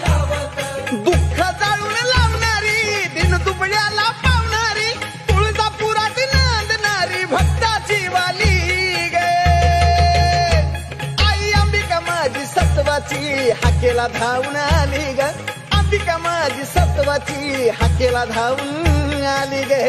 गावात दुःख जाळून लावणारी दिन दुबळ्याला पावणारी तुळजापुरात नांदणारी भक्ताची वाली गे. आई अंबिका माझी सत्वाची हाकेला धावून आली ग. अंबिका माझी सत्वाची हाकेला धावून आली गे.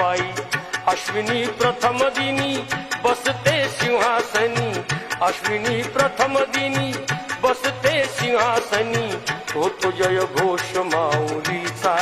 पायी. अश्विनी प्रथम दिनी बसते सिंहासनी. अश्विनी प्रथम दिनी बसते सिंहासनी. होतो जय घोष माऊलीचा.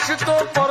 দোষ তো